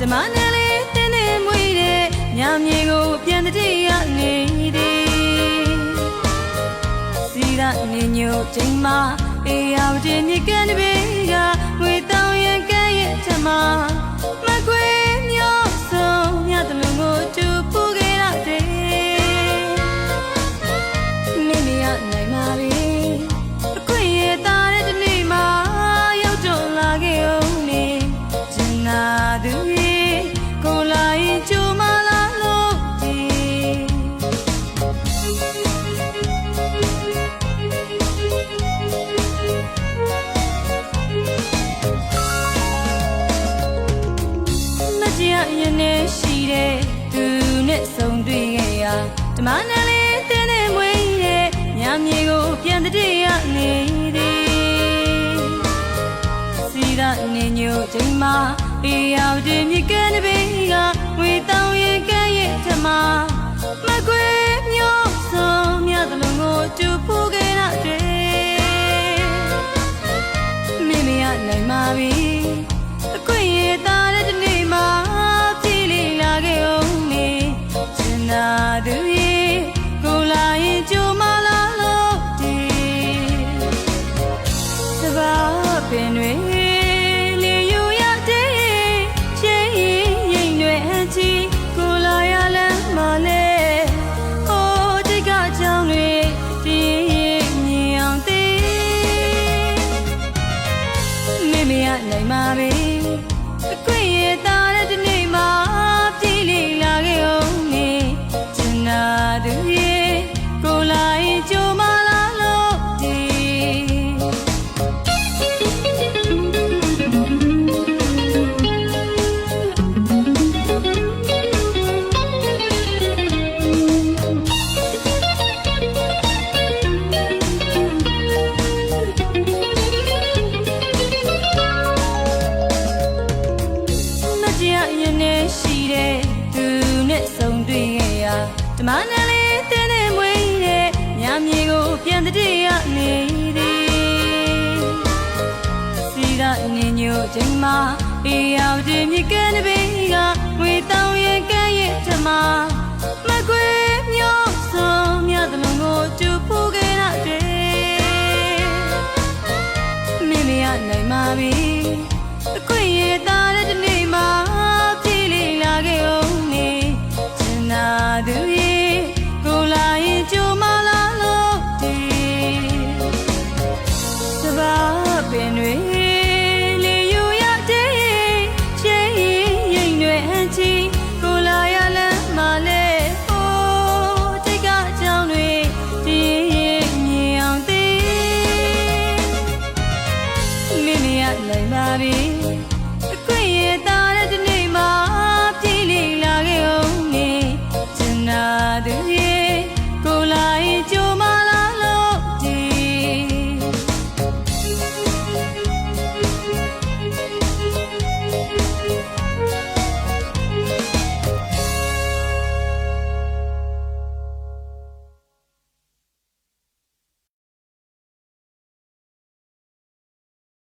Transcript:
ဓမ္မနဲ့လေးတင်းတင်းမွေးတဲ့ညမြေကိုပြန်တည်းရနေသည်စီရနေညိုချိန်မှာအေးရောင်တင်မြကန်တပေကငွေ ဓမ္မနဲ့လေးတင်းနဲ့မွေးတဲ့ညမြေကိုပြန်တည်းရနေသည်စီရနေညိုချိန်မှာအေးရောက်တဲ့မြေကန်တဲ့ဘေးကငွေတောင်းရ ပင်တွေ ချင်းအရင်နဲ့ရှိတဲ့သူနဲ့ဆုံတွေ့ခဲ့ရဓမ္မနဲ့လေးတင်းတင်းမွေးတဲ့ညမြေကိုပြန်တည်းရနေသည်စီကနေညိုချိန်မှာအေးရောက်တဲ့မြေကန်တဘေးကငွေတောင်းရဲ့ကဲ့ရဲ့ဓမ္မမကွေမျိုးစုံမြတ်သမုံကိုတူဖို့ခဲ့တဲ့မင်းမရနိုင်ပါဘူး အခွင့်ရတာ